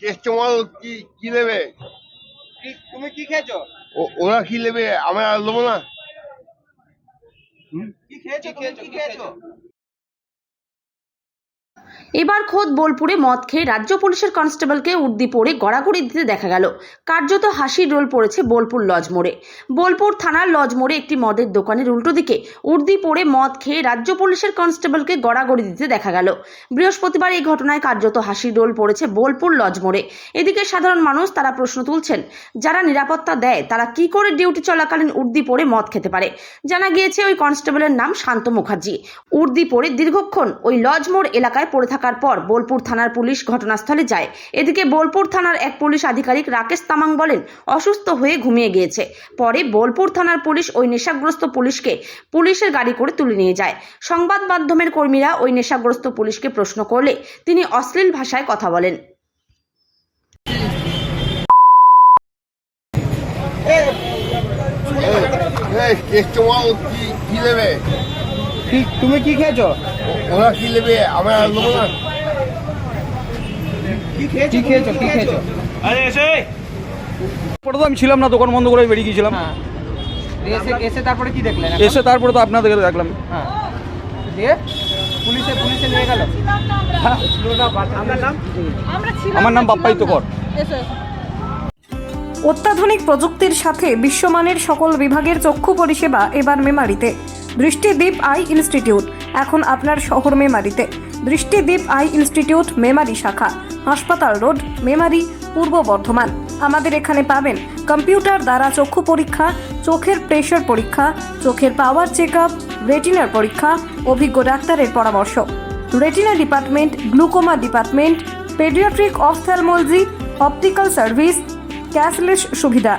Customer কি কি নেবে? তুমি কি খেয়েছো? ওরা কি নেবে? আমরা নেব না। কি খেয়েছো? কি খেয়েছো? এবার খোদ বোলপুরে মদ খেয়ে রাজ্য পুলিশের কনস্টেবলকে উর্দি পড়ে গড়াগড়ি দিতে দেখা গেল। কার্যত হাসির রোল পড়েছে বোলপুর লজ মোড়ে। বোলপুর থানার লজ মোড়ে একটি মদের দোকানের উল্টো দিকে উর্দি পড়ে মদ খেয়ে রাজ্য পুলিশের কনস্টেবলকে গড়াগড়ি দিতে দেখা গেল। বৃহস্পতিবার এই ঘটনায় কার্যত হাসির রোল পড়েছে বোলপুর লজ মোড়ে। এদিকে সাধারণ মানুষ তারা প্রশ্ন তুলছেন, যারা নিরাপত্তা দেয়, তারা কি করে ডিউটি চলাকালীন উর্দি পড়ে মদ খেতে পারে? জানা গিয়েছে ওই কনস্টেবলের নাম শান্ত মুখার্জি। উর্দি পড়ে দীর্ঘক্ষণ ওই লজ মোড় এলাকায় পড়ে থাকার পর বোলপুর থানার পুলিশ ঘটনাস্থলে যায়। এদিকে বোলপুর থানার এক পুলিশ আধিকারিক রাকেশ তামাং বলেন অসুস্থ হয়ে ঘুমিয়ে গিয়েছে। পরে বোলপুর থানার পুলিশ ওই নেশাগ্রস্ত পুলিশকে পুলিশের গাড়ি করে তুলে নিয়ে যায়। সংবাদ মাধ্যমের কর্মীরা ওই নেশাগ্রস্ত পুলিশকে প্রশ্ন করলে তিনি অশ্লীল ভাষায় কথা বলেন। কি তুমি কি খেয়েছো? ওরা কি নেবে? আমরা আর নেব না। কি খেয়েছো? কি খেয়েছো? খেয়েছো? পরে তো আমি ছিলাম না দোকান বন্ধ করে বেরিয়ে গিয়েছিলাম। হ্যাঁ। এসে এসে তারপরে কি দেখলেন এসে তারপরে তো আপনাদের দেখলাম। হ্যাঁ। দিয়ে পুলিশে পুলিশে নিয়ে গেল? আমার নাম বাপ্পাইত কর অত্যাধুনিক প্রযুক্তির সাথে বিশ্বমানের সকল বিভাগের চক্ষু পরিষেবা এবার মেমারিতে। দৃষ্টিদীপ আই ইনস্টিটিউট। এখন আপনার শহর মেমারিতে। দৃষ্টিদ্বীপ আই ইনস্টিটিউট, মেমারি শাখা, হাসপাতাল রোড, মেমারি, পূর্ব বর্ধমান। আমাদের এখানে পাবেন কম্পিউটার দ্বারা চক্ষু পরীক্ষা, চোখের প্রেশার পরীক্ষা, চোখের পাওয়ার চেক আপ রেটিনার পরীক্ষা, অভিজ্ঞ ডাক্তারের পরামর্শ। Retina department glaucoma department paediatric ophthalmology optical service cashless সুবিধা।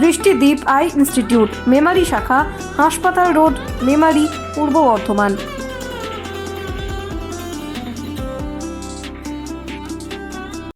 দৃষ্টিদীপ আই ইনস্টিটিউট মেমারি শাখা হাসপাতাল রোড মেমারি পূর্ব বর্ধমান।